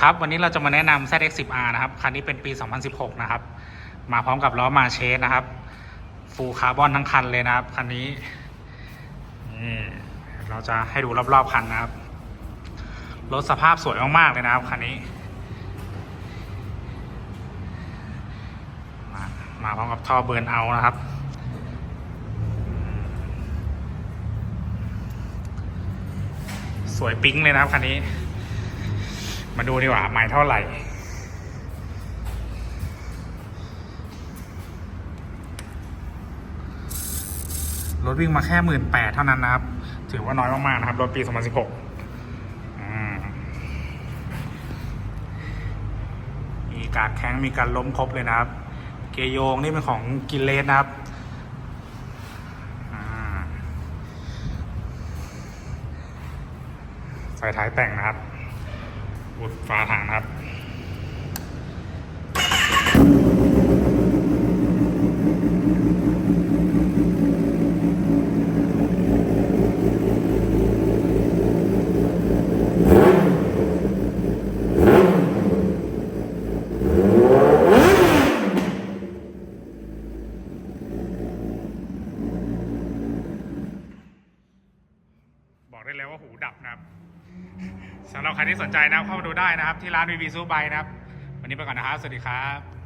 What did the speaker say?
ครับวันนี้เราจะมาแนะนำ ZX10R นะครับ คันนี้เป็นปี 2016 นะครับ มาพร้อมกับล้อมาเชสนะครับ ฟูลคาร์บอนทั้งคันเลยนะครับ คันนี้นี่เราจะให้ดูรอบๆคันนะครับ รถสภาพสวยมากๆเลยนะครับ คันนี้ มามาพร้อมกับท่อเบิร์นเอานะครับสวยปิ๊งเลยนะครับคันนี้ มาดูดีกว่าไม้เท่าไหร่ รถวิ่งมาแค่หมื่นแปดเท่านั้นนะครับ ถือว่าน้อยมาก ๆ นะครับ รถปี 2016อืมมีการแข้งมีการล้มครบเลยนะครับ เกยโยงนี่เป็นของกินเลสนะครับอ่าไฟท้ายแต่งนะครับ อุดฝาถังนครับบอกได้เลยว่าหูดับนะครับ สำหรับใครที่สนใจนะครับเข้ามาดูได้นะครับ ที่ร้านวีวีซูไบนะครับ วันนี้ไปก่อนนะครับ สวัสดีครับ